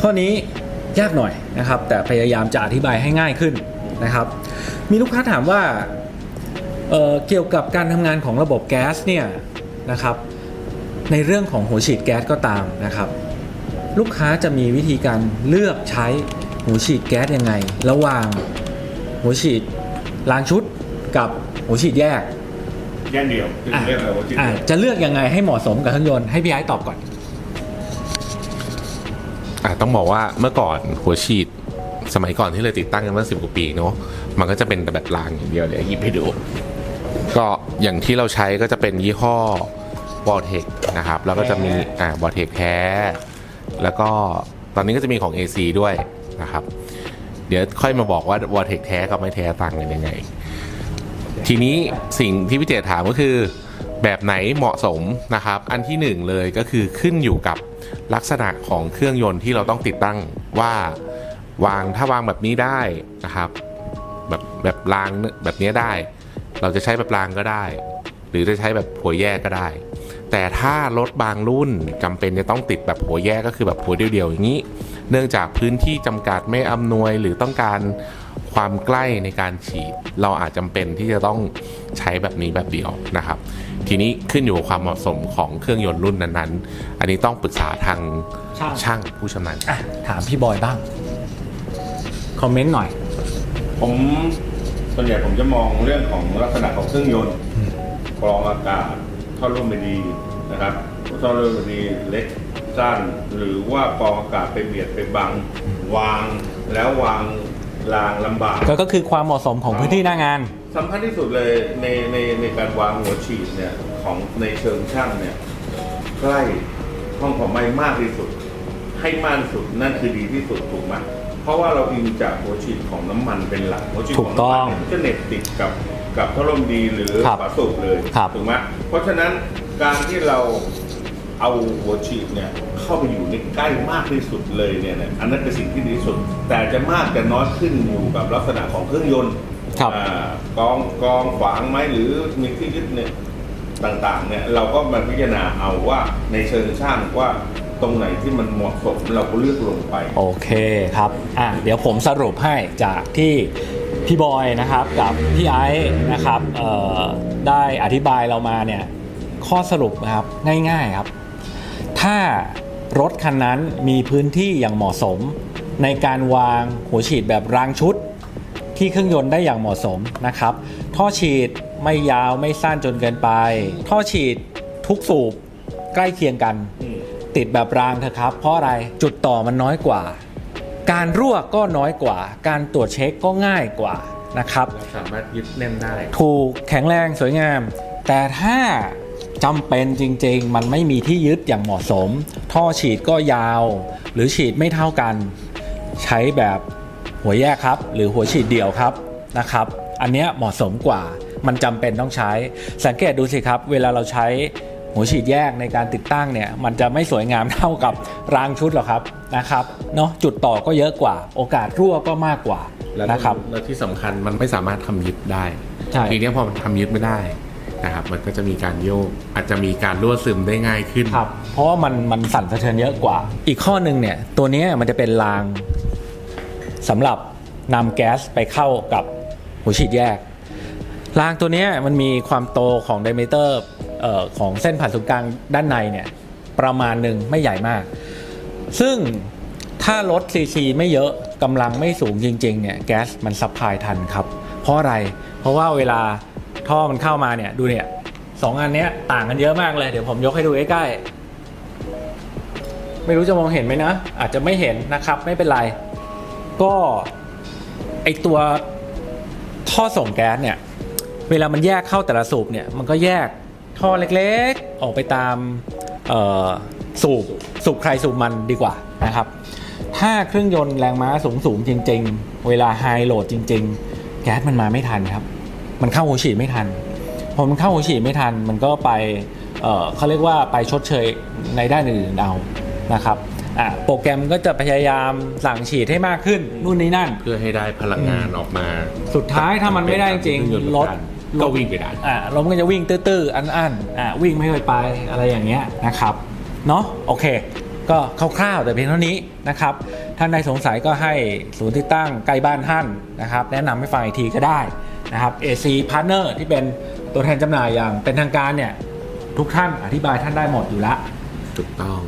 ข้อนี้ยากหน่อยนะครับ แต่พยายามจะอธิบายให้ง่ายขึ้นนะครับ มีลูกค้าถามว่าเอ่อเกี่ยวกับการทำงานของระบบแก๊สเนี่ยนะครับ ในเรื่องของหัวฉีดแก๊สก็ตามนะครับ ลูกค้าจะมีวิธีการเลือกใช้หัวฉีดแก๊สยังไง ระหว่างหัวฉีดล้างชุดกับหัวฉีดแยกแย่งเดียวคืออะเรียกอะไรว่าจิตอะจะเลือกยังไงให้เหมาะสมกับเครื่องยนต์ให้พี่ไอ้ตอบก่อน อะต้องบอกว่าเมื่อก่อนหัวฉีด สมัยก่อนที่เลยติดตั้งกันเมื่อสิบกว่าปีเนาะมันก็จะเป็นแบบรางอย่างเดียวเดี๋ยวหยิบให้ดู ก็อย่างที่เราใช้ก็จะเป็นยี่ห้อ v o l t e c นะครับ แล้วก็จะมีอ่า v o l t e c แท้แล้วก็ตอนนี้ก็จะมีของ AC ด้วยนะครับ เดี๋ยวค่อยมาบอกว่า v o l t e c แท้กับไม่แท้ต่างกันยังไง ทีนี้สิ่งที่พี่เจถามก็คือแบบไหนเหมาะสมนะครับ อันที่หนึ่งเลยก็คือขึ้นอยู่กับ ลักษณะของเครื่องยนต์ที่เราต้องติดตั้งว่าวางถ้าวางแบบนี้ได้นะครับแบบแบบรางแบบนี้ได้ เราจะใช้แบบรางก็ได้ หรือจะใช้แบบหัวแยกก็ได้ แต่ถ้ารถบางรุ่นจำเป็นจะต้องติดแบบหัวแยกก็คือแบบหัวเดียวๆอย่างนี้ เนื่องจากพื้นที่จำกัดไม่อำนวยหรือต้องการ ความใกล้ในการฉีด เราอาจจำเป็นที่จะต้องใช้แบบนี้แบบเดียวนะครับ ทีนี้ขึ้นอยู่กับความเหมาะสมของเครื่องยนต์รุ่นนั้นๆ อันนี้ต้องปรึกษาทางช่างช่างผู้ชำนาญอะถามพี่บอยบ้าง คอมเมนต์หน่อย ผมส่วนใหญ่ผมจะมองเรื่องของลักษณะของเครื่องยนต์กรองอากาศท่อร่วมไม่ดีนะครับท่อร่วมไม่ดีเล็กสั้นหรือว่ากรองอากาศไปเบียดไปบัง วางแล้ววาง รางลำบาก ก็ก็คือความเหมาะสมของพื้นที่หน้างาน สำคัญที่สุดเลยในในในการวางหัวฉีดเนี่ยของในเชิงช่างเนี่ยใกล้ห้องของไม้มากที่สุด ให้มากที่สุดนั่นคือดีที่สุดถูกไหมเพราะว่าเราอิงจากหัวฉีดของน้ำมันเป็นหลักหัวฉีดถูขกองต้น้ำอมังนเนี่ยจะเน็ตติดกับกับท่อลมดีหรือครับฝาสูบเลยครับ ถูกไหมเพราะฉะนั้นการที่เรา เอาหัวฉีดเนี่ยเข้าไปอยู่ในใกล้มากที่สุดเลยเนี่ยนะอันนั้นเป็นสิ่งที่ดีที่สุด แต่จะมากจะน้อยขึ้นอยู่กับลักษณะของเครื่องยนต์ครับอ่ากองกองขวางไหมหรือมีที่ยึดเนี่ยต่างๆเนี่ยเราก็มาพิจารณาเอาว่าในเชิงช่างว่าตรงไหนที่มันเหมาะสมเราก็เลือกลงไป โอเคครับอะเดี๋ยวผมสรุปให้จากที่พี่บอยนะครับกับพี่ไอซ์นะครับเอ่อได้อธิบายเรามาเนี่ยข้อสรุปนะครับง่ายๆครับ ถ้ารถคันนั้นมีพื้นที่อย่างเหมาะสม ในการวางหัวฉีดแบบรางชุด ที่เครื่องยนต์ได้อย่างเหมาะสมนะครับ ท่อฉีดไม่ยาวไม่สั้นจนเกินไป ท่อฉีดทุกสูบใกล้เคียงกัน ติดแบบรางเถอะครับ เพราะอะไรจุดต่อมันน้อยกว่า การรั่วก็น้อยกว่า การตรวจเช็คก็ง่ายกว่านะครับเราสามารถยึดแน่นได้ ถูกแข็งแรงสวยงาม แต่ถ้า จำเป็นจริง ๆ มันไม่มีที่ยึดอย่างเหมาะสม ท่อฉีดก็ยาว หรือฉีดไม่เท่ากัน ใช้แบบหัวแยกครับ หรือหัวฉีดเดี่ยวครับนะครับ อันเนี้ยเหมาะสมกว่ามันจำเป็นต้องใช้ สังเกตดูสิครับ เวลาเราใช้หัวฉีดแยกในการติดตั้งเนี่ยมันจะไม่สวยงามเท่ากับรางชุดหรอกครับนะครับเนาะจุดต่อก็เยอะกว่า โอกาสรั่วก็มากกว่าแล้วนะครับแล้วที่สำคัญมันไม่สามารถทำยึดได้ใช่ ทีเนี้ยพอมันทำยึดไม่ได้ นะครับมันก็จะมีการโยก อาจจะมีการรั่วซึมได้ง่ายขึ้นครับเพราะว่ามันมันสั่นสะเทือนเยอะกว่า อีกข้อหนึ่งเนี่ยตัวนี้มันจะเป็นรางสำหรับนำแก๊สไปเข้ากับหัวฉีดแยกรางตัวนี้มันมีความโตของไดเมเตอร์ของเส้นผ่านศูนย์กลางด้านในเนี่ยประมาณหนึ่งไม่ใหญ่มาก ซึ่งถ้ารถซีซีไม่เยอะกำลังไม่สูงจริงๆเนี่ยแก๊สมันซัพพลายทันครับ เพราะอะไร เพราะว่าเวลา ท่อมันเข้ามาเนี่ยดูเนี่ยสองอันเนี้ยต่างกันเยอะมากเลยเดี๋ยวผมยกให้ดูใกล้ๆไม่รู้จะมองเห็นไหมนะ อาจจะไม่เห็นนะครับ ไม่เป็นไร ก็ไอตัวท่อส่งแก๊สเนี่ย เวลามันแยกเข้าแต่ละสูบเนี่ย มันก็แยกท่อเล็กๆ ออกไปตามสูบสูบใครสูบมันดีกว่านะครับ ถ้าเครื่องยนต์แรงม้าสูงสูงๆจริง ๆ เวลาไฮโหลดจริง ๆ แก๊สมันมาไม่ทันครับ มันเข้าหัวฉีดไม่ทันพอมันเข้าหัวฉีดไม่ทัน มันก็ไปเอ่อเขาเรียกว่าไปชดเชยในด้านอื่นๆเอานะครับอะโปรแกรมก็จะพยายามสั่งฉีดให้มากขึ้นนู่นนี่นั่น เพื่อให้ได้พลังงานออกมา สุดท้ายถ้ามันไม่ได้จริงเคอยนต์รถก็วิ่งไปได้อ่ารถมันก็จะวิ่งตื้อๆอันๆอ่าวิ่งไม่ค่อยไปอะไรอย่างเงี้ยนะครับเนาะโอเค ก็คร่าวๆแต่เพียงเท่านี้นะครับท่านใดสงสัยก็ให้ศูนย์ติดตั้งใกล้บ้านท่านนะครับ แนะนำให้ฟังอีกทีก็ได้ นะครับ AC Partner ที่เป็นตัวแทนจำหน่ายอย่างเป็นทางการเนี่ย ทุกท่านอธิบายท่านได้หมดอยู่แล้ว ถูกต้อง